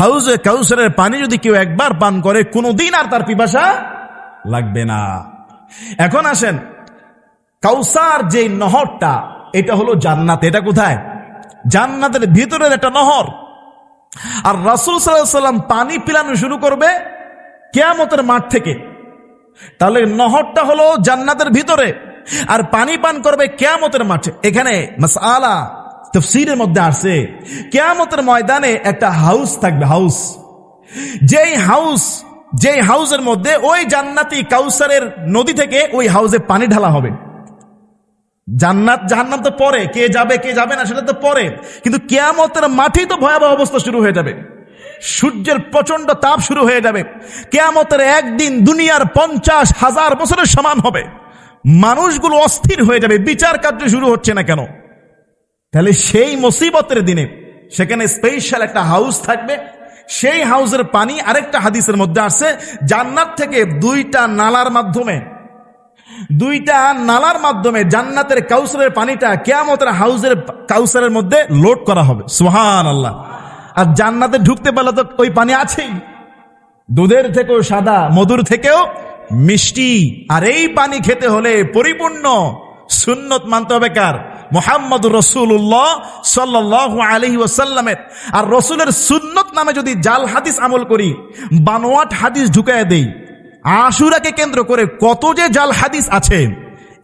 হাউজে কাউসারের পানি যদি কেউ একবার পান করে, কোনোদিন আর তার পিপাসা লাগবে না। এখন আসেন, কাউসার যে নহরটা, এটা হলো জান্নাত। এটা কোথায়? জান্নাতের ভিতরের একটা নহর। আর রাসুল সাল্লাম পানি পিলানো শুরু করবে কেয়ামতের মাঠ থেকে। তাহলে নহরটা হলো জান্নাতের ভিতরে, আর পানি পান করবে কেয়ামতের মাঠে। এখানে মাসআলা তফসিরের মধ্যে আসে কেয়ামতের ময়দানে একটা হাউস থাকবে হাউস যেই হাউস যেই হাউসের মধ্যে ওই জান্নাতি কাউসারের নদী থেকে ওই হাউসে পানি ঢালা হবে। জান্নাত, জাহান্নাম তো পরে, কে যাবে কে যাবে না সেটা তো পরে। কিন্তু কেয়ামতের মাঠেই তো ভয়াবহ অবস্থা শুরু হয়ে যাবে। সূর্যের প্রচণ্ড তাপ শুরু হয়ে যাবে। কেয়ামতের একদিন দুনিয়ার পঞ্চাশ হাজার বছরের সমান হবে। মানুষগুলো অস্থির হয়ে যাবে, বিচার কার্য শুরু হচ্ছে না কেন? তাহলে সেই মুসিবতের দিনে সেখানে স্পেশাল একটা হাউস থাকবে। সেই হাউসের পানি আরেকটা হাদিসের মধ্যে আসছে, জান্নাত থেকে দুইটা নালার মাধ্যমে, দুইটা নালার মাধ্যমে জান্নাতের কাউসারের পানিটা কেয়ামতের হাউসের কাউসারের মধ্যে লোড করা হবে। সোহান আল্লাহ আর জান্নাতে ঢুকতে পারলে তো ওই পানি আছেই। দুধের থেকেও সাদা, মধুর থেকেও মিষ্টি। আর এই পানি খেতে হলে পরিপূর্ণ সুন্নত মানতে হবে কার? মোহাম্মদ রসুল্লাহ সাল্লাহ আলহি ওসাল্লামের আর রসুলের সুন্নত নামে যদি জাল হাদিস আমল করি, বানোয়াট হাদিস ঢুকায় দেই, আশুরাকে কেন্দ্র করে কত যে জাল হাদিস আছে,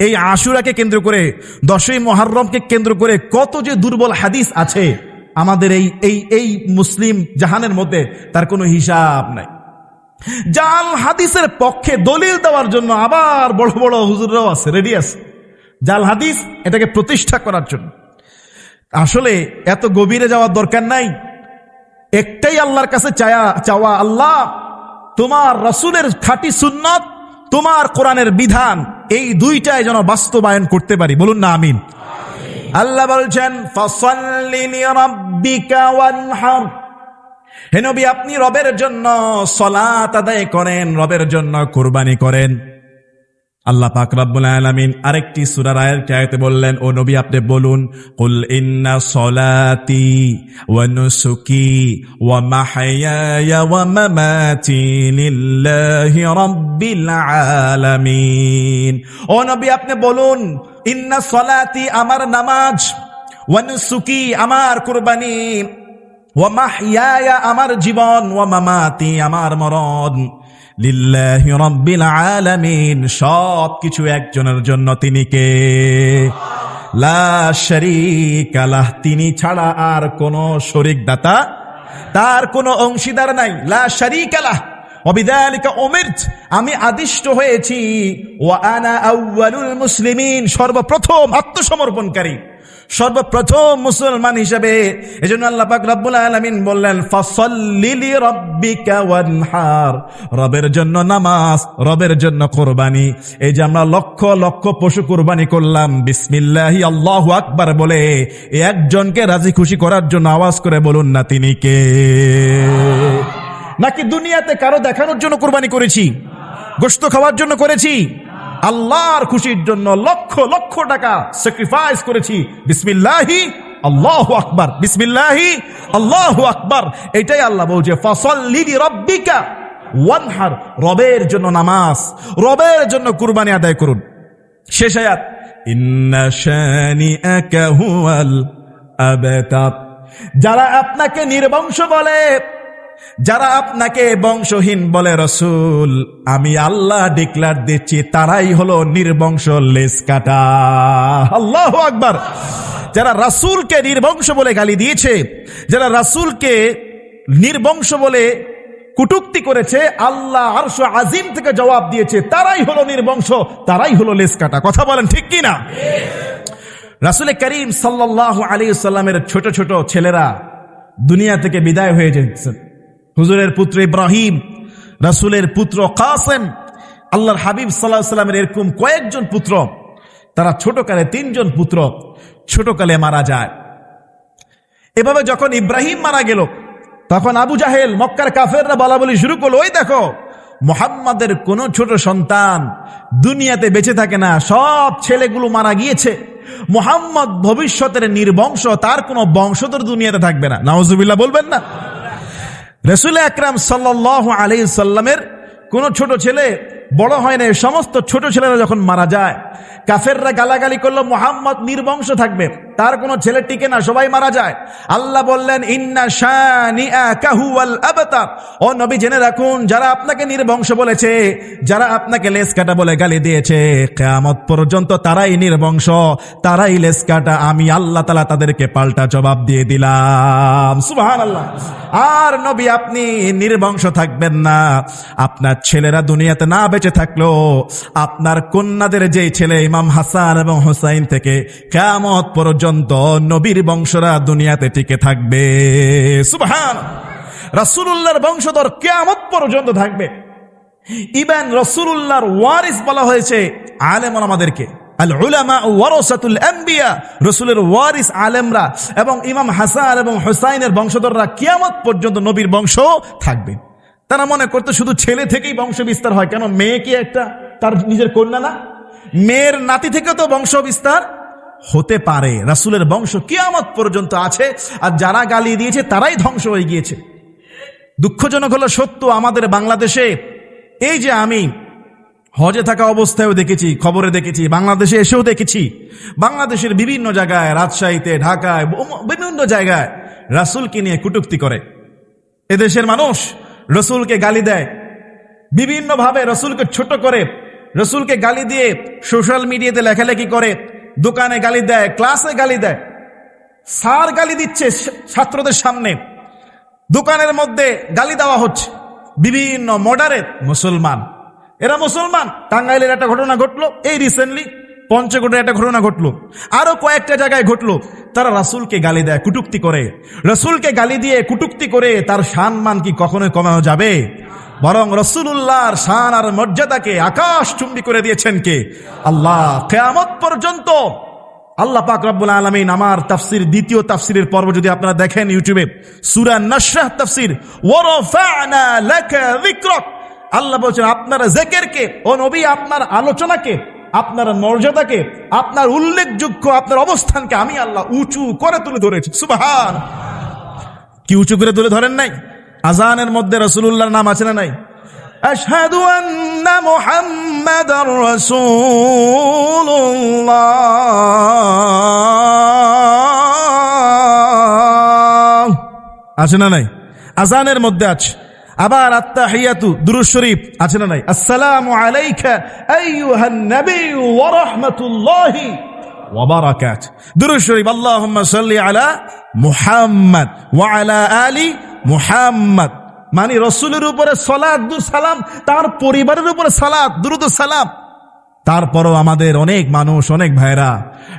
এই আশুরাকে কেন্দ্র করে, দশই মহারমকে কেন্দ্র করে কত যে দুর্বল হাদিস আছে, আমাদের এই এই এই মুসলিম জাহানের মধ্যে তার কোনো হিসাব নাই। জাল হাদিসের পক্ষে দলিল দেওয়ার জন্য আবার বড় বড় হুজুররাও আছে রেডি আছে। জাল হাদিস এটাকে প্রতিষ্ঠা করার জন্য। আসলে এত গভীরে যাওয়ার দরকার নাই। একটাই আল্লাহর কাছে চায়া চাওয়া আল্লাহ তোমার রসুলের খাঁটি সুন্নত তোমার কোরআনের বিধান এই দুইটাই যেন বাস্তবায়ন করতে পারি। বলুন না আমিন। আল্লাহ বলছেন ফসল্লি লিরাব্বিকা ওয়ানহার। হে আপনি রবের জন্য সলাত আদায় করেন রবের জন্য কোরবানি করেন। আল্লাহ পাক রব্বুল আলামিন আরেকটি সূরার আয়াতে আয়াতে বললেন, ও নবী, আপনি বলুন, কুল ইন্না সলাতি ওয়া নুসুকি ওয়া মাহইয়ায়া ওয়া মামাতি লিল্লাহি রাব্বিল আলামিন। ও নবী, আপনি বলুন, ইন্না সলাতি, আমার নামাজ, ওয়া নুসুকি, আমার কুরবানি, ওয়া মাহইয়ায়া আমার জীবন, ওয়া মামাতি, আমার মরণ। লিল্লাহি রাব্বিল আলামিন সব কিছু একজনের জন্য তিনি কে? লা শারীকা লাহ, তিনি ছাড়া আর কোন শরিক দাতা তার কোনো অংশীদার নাই। লা শারীকা লাহ, অবিদালিকা উমিরত, আমি আদিষ্ট হয়েছি। ওয়া আনা আউয়ালুল মুসলিমিন, সর্বপ্রথম আত্মসমর্পণকারী। সর্বপ্রথম মুসলমান হিসেবে। এজন্য আল্লাহ পাক রব্বুল আলামিন বললেন, ফাসাল্লি লিরাব্বিকা ওয়ানহার। রবের জন্য নামাজ, রবের জন্য কোরবানি। এই যে আমরা লক্ষ লক্ষ পশু কুরবানি করলাম, বিসমিল্লাহি আল্লাহু আকবার বলে একজনকে রাজি খুশি করার জন্য আওয়াজ করে বলুন, না তিনি কে? নাকি দুনিয়াতে কারও দেখানোর জন্য কোরবানি করেছি? গোস্ত খাওয়ার জন্য করেছি? আল্লাহর খুশির জন্য লক্ষ লক্ষ টাকা স্যাক্রিফাইস করেছি। বিসমিল্লাহি, আল্লাহ আকবার, বিসমিল্লাহি, আল্লাহ আকবার। এটাই আল্লাহ বলছে ফসল লিদি রব্বিকা ওয়ানহার। রবের জন্য নামাজ, রবের জন্য কুরবানি আদায় করুন। শেষ আয়াত যারা আপনাকে নির্বংশ বলে যারা আপনাকে বংশহীন বলে রসুল, আমি আল্লাহ ডিক্লার দিচ্ছি, তারাই হলো নির্বংশ লেস কাটা। আল্লাহ আকবার। যারা রাসূলকে নির্বংশ বলে গালি দিয়েছে, যারা রাসূলকে নির্বংশ বলে কুটুক্তি করেছে, আল্লাহ আরশ আজিম থেকে জবাব দিয়েছে, তারাই হলো নির্বংশ, তারাই হলো লেস কাটা। কথা বলেন ঠিক কি না রাসুল করিম সাল্লাহ আলী সাল্লামের ছোট ছোট ছেলেরা দুনিয়া থেকে বিদায় হয়ে যাচ্ছেন হুজুরের পুত্র ইব্রাহিম, রাসুলের পুত্র কাসেম, আল্লাহর হাবিব সাল্লাহ সাল্লামের এরকম কয়েকজন পুত্র, তারা ছোটকালে তিনজন পুত্র ছোটকালে মারা যায়। এভাবে যখন ইব্রাহিম মারা গেল, তখন আবু জাহেল মক্কার কাফেররা বলা বলি শুরু করল, ওই দেখো, মোহাম্মদের কোন ছোট সন্তান দুনিয়াতে বেঁচে থাকে না, সব ছেলেগুলো মারা গিয়েছে। মোহাম্মদ ভবিষ্যতের নির্বংশ, তার কোনো বংশধর দুনিয়াতে থাকবে না। নওয়াজুবিল্লাহ বলবেন না। রসুল আকরাম সাল্লাহ আলি সাল্লামের কোন ছোট ছেলে, বড় হয় না সমস্ত ছোট ছেলেরা যখন মারা যায়, কাফেররা গালাগালি করল, মোহাম্মদ নির্বংশ থাকবে। তার কোনো ছেলে টিকে না, সবাই মারা যায়। আল্লাহ বললেন, ইন্না ও নবী, জেনে রাখুন, যারা আপনাকে নির্বংশ বলেছে, যারা আপনাকে লেস কাটা বলে গালি দিয়েছে, কেয়ামত পর্যন্ত তারাই নির্বংশ, তারাই লেস কাটা। আমি আল্লাহ তালা তাদেরকে পাল্টা জবাব দিয়ে দিলাম। সুবহান আল্লাহ আর নবী, আপনি নির্বংশ থাকবেন না। আপনার ছেলেরা দুনিয়াতে না বেঁচে থাকল আপনার কন্যাদের যে ছেলে ইমাম হাসান এবং হোসাইন থেকে, কেয়ামত পর্যন্ত নবীর বংশরা দুনিয়াতে টিকে থাকবে। সুবহান। রাসূলুল্লাহর বংশধর কেয়ামত পর্যন্ত থাকবে। ইবেন রসুল্লাহর ওয়ারিস বলা হয়েছে আলেম আমাদেরকে। ওয়ারিস আলেমরা এবং ইমাম হাসান এবং হোসাইনের বংশধররা কিয়ামত পর্যন্ত নবীর বংশ থাকবে। তারা মনে করতে শুধু ছেলে থেকেই বংশ বিস্তার হয়। কেন, মেয়ে কি একটা তার নিজের কন্যা না? মেয়ের নাতি থেকে তো বংশ বিস্তার হতে পারে। রাসুলের বংশ কিয়ামত পর্যন্ত আছে, আর যারা গালি দিয়েছে তারাই ধ্বংস হয়ে গিয়েছে। দুঃখজনক হলো সত্য, আমাদের বাংলাদেশে এই যে আমি হজে থাকা অবস্থায়ও দেখেছি, খবরে দেখেছি, বাংলাদেশে এসেও দেখেছি, বাংলাদেশের বিভিন্ন জায়গায়, রাজশাহীতে, ঢাকায় বিভিন্ন জায়গায় রাসুলকে নিয়ে কুটুক্তি করে। এদেশের মানুষ রসুলকে গালি দেয়। বিভিন্নভাবে রসুলকে ছোট করে, রসুলকে গালি দিয়ে সোশ্যাল মিডিয়াতে লেখালেখি করে দোকানে গালি দেয়, ক্লাসে গালি দেয়। স্যার গালি দিচ্ছে ছাত্রদের সামনে। দোকানের মধ্যে গালি দেওয়া হচ্ছে। বিভিন্ন মডারেট মুসলমান। এরা মুসলমান। টাঙ্গাইলের একটা ঘটনা ঘটলো। এই রিসেন্টলি পঞ্চকোটের একটা ঘটনা ঘটলো। আরও কয়েকটা জায়গায় ঘটলো। তারা রাসূলকে গালি দেয়, কুটুক্তি করে। রসুলকে গালি দিয়ে কুটুক্তি করে তার সম্মান কি কখনোই কমানো যাবে? বরং রসুল্লাহর শান আর মর্যাদাকে আকাশ চুম্বি করে দিয়েছেন কে? আল্লাহ। কেয়ামত পর্যন্ত আল্লাহ পাক রব্বুল আলমিন আমার তাফসির, দ্বিতীয় তাফসিরের পর্ব যদি আপনারা দেখেন ইউটিউবে, সুরা নশরাহ তাফসির আল্লাহ বলছেন, আপনার জেকেরকে, ও নবী, আপনার আলোচনাকে, আপনার মর্যাদাকে, আপনার উল্লেখযোগ্য, আপনার অবস্থানকে আমি আল্লাহ উঁচু করে তুলে ধরেছি। সুবহান। কি উঁচু করে তুলে ধরেন নাই? আজানের মধ্যে রসুল্লাহর নাম আছে না নাই? আছে না নাই? আজানের মধ্যে আছে। আবার আত্তাহিয়াতু দুরূদ শরীফ আছে না নাই? আসসালামু আলাইকা আইয়ুহান ওয়া শরীফ সাল্লি আলা মুহাম্মদ ওয়া আলা আলি মুহাম্মদ। মানে রসুলের উপরে সলাদ দু সালাম, তার পরিবারের উপরে সালাদ দুরুদ সালাম। তারপরও আমাদের অনেক মানুষ, অনেক ভাইরা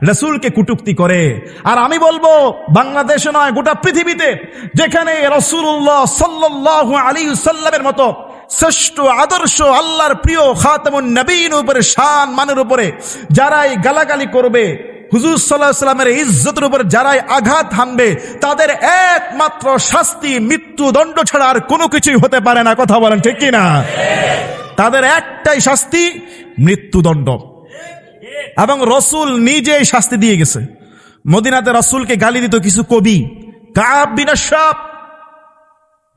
রসুলকে কুটুক্তি করে। আর আমি বলব, বাংলাদেশে নয়, গোটা পৃথিবীতে যেখানে রসুল্লাহ সাল্লাহ আলী সাল্লামের মতো শ্রেষ্ঠ আদর্শ, আল্লাহর প্রিয় খাতামুন নবীন উপরে, শান মানের উপরে যারাই গালাগালি করবে হুজুর সাল্লাহ সাল্লামের ইজ্জতের উপর যারাই আঘাত হানবে, তাদের একমাত্র শাস্তি মৃত্যু দণ্ড ছাড়া আর কোনো কিছুই হতে পারে না। কথা বলেন ঠিক কিনা? তাদের একটাই শাস্তি, মৃত্যুদণ্ড। এবং রসুল নিজেই শাস্তি দিয়ে গেছে। মদিনাতে রসুলকে গালি দিত কিছু কবি, কাব বিনাশাপ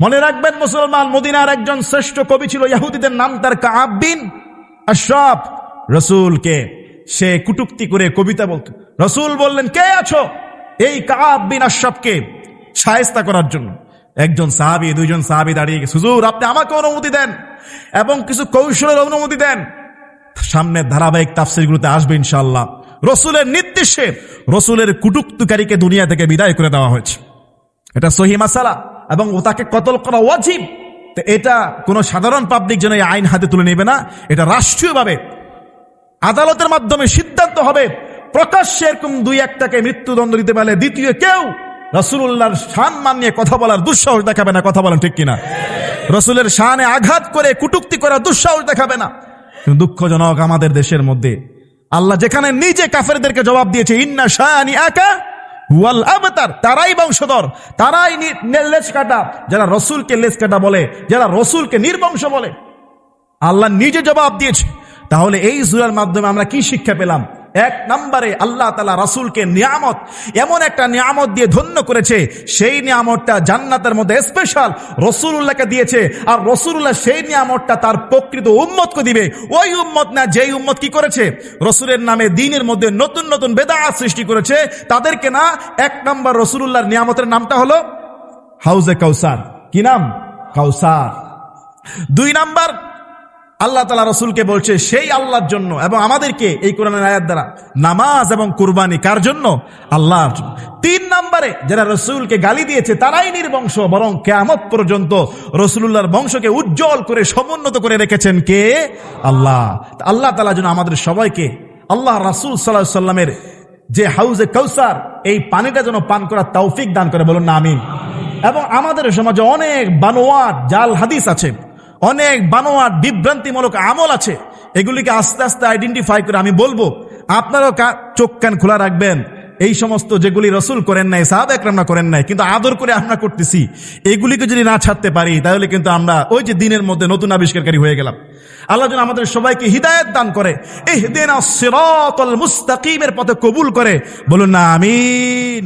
মনে রাখবেন মুসলমান, মদিনার একজন শ্রেষ্ঠ কবি ছিল, ইয়াহুদিদের নাম তার কাব বিন আশরাফ। রসুলকে সে কুটুক্তি করে কবিতা বলতো। রসুল বললেন, কে আছো? এই কাব বিন আশরাফকে সায়স্তা করার জন্য। একজন সাহাবি, দুইজন সাহাবি দাঁড়িয়ে গেছে। হুজুর, আপনি আমাকে অনুমতি দেন এবং কিছু কৌশলের অনুমতি দেন। সামনে ধারাবাহিক তাফসিরগুলোতে আসবে ইনশাল্লাহ রসুলের নির্দেশে রসুলের কুটুক্তকারীকে দুনিয়া থেকে বিদায় করে দেওয়া হয়েছে। এটা সহি মাসালা এবং ও তাকে কতল করা ওয়াজিব। এটা কোনো সাধারণ পাবলিক যেন এই আইন হাতে তুলে নেবে না। এটা রাষ্ট্রীয়ভাবে আদালতের মাধ্যমে সিদ্ধান্ত হবে, প্রকাশ্যে এরকম দুই একটাকে মৃত্যুদণ্ড দিতে পারলে দ্বিতীয় কেউ রসুল্লাহর শান মানিয়ে কথা বলার দুঃসাহস দেখাবে না। কথা বলেন ঠিক কিনা? রসুলের শানে আঘাত করে, কুটুক্তি করার দুঃসাহস দেখাবে না। কিন্তু দুঃখজনক আমাদের দেশের মধ্যে আল্লাহ যেখানে নিজে কাফেরদেরকে জবাব দিয়েছে, ইন্না শাহানি ওয়াল আবতার তারাই বংশধর, তারাই লেজ কাটা। যারা রসুলকে লেজ কাটা বলে, যারা রসুলকে নির্বংশ বলে, আল্লাহ নিজে জবাব দিয়েছে। তাহলে এই সুরার মাধ্যমে আমরা কি শিক্ষা পেলাম? এক নম্বরে আল্লাহ তালা রাসুলকে নিয়ামত, এমন একটা নিয়ামত দিয়ে ধন্য করেছে। সেই নিয়ামতটা জান্নাতের মধ্যে স্পেশাল রসুল্লাহকে দিয়েছে। আর রসুল্লাহ সেই নিয়ামতটা তার প্রকৃত উম্মতকে দিবে। ওই উম্মত না, যেই উম্মত কি করেছে? রসুলের নামে দিনের মধ্যে নতুন নতুন বেদা সৃষ্টি করেছে। তাদেরকে না, এক নম্বর রসুল্লাহর নিয়ামতের নামটা হলো হাউজে কাউসার। কি নাম? কাউসার। দুই নাম্বার আল্লাহ তালা রসুলকে বলছে, সেই আল্লাহর জন্য এবং আমাদেরকে এই কোরআনের আয়াত দ্বারা নামাজ এবং কুরবানি কার জন্য? আল্লাহর জন্য তিন নম্বরে যারা রসুলকে গালি দিয়েছে, তারাই নির্বংশ, বরং কেয়ামত পর্যন্ত রসুল্লাহর বংশকে উজ্জ্বল করে, সমুন্নত করে রেখেছেন কে? আল্লাহ। আল্লাহ তালা যেন আমাদের সবাইকে, আল্লাহ রাসুল সাল্লাহ সাল্লামের যে হাউজে কৌসার এই পানিটা যেন পান করার তৌফিক দান করে। বলুন না, আমিন। এবং আমাদের সমাজে অনেক বানোয়াট, জাল হাদিস আছে। অনেক বানোয়াট, বিভ্রান্তিমূলক আমল আছে। এগুলিকে আস্তে আস্তে আইডেন্টিফাই করে আমি বলব, আপনারাও চোখ কান খোলা রাখবেন। এই সমস্ত যেগুলি রসুল করেন নাই, সাহাব একরামনা করেন নাই, কিন্তু আদর করে আমরা করতেছি, এগুলিকে যদি না ছাড়তে পারি, তাহলে কিন্তু আমরা ওই যে দিনের মধ্যে নতুন আবিষ্কারকারী হয়ে গেলাম। আল্লাহ যেন আমাদের সবাইকে হিদায়ত দান করে এই দিন মুস্তাকিমের পথে কবুল করে। বলুন না, আমিন।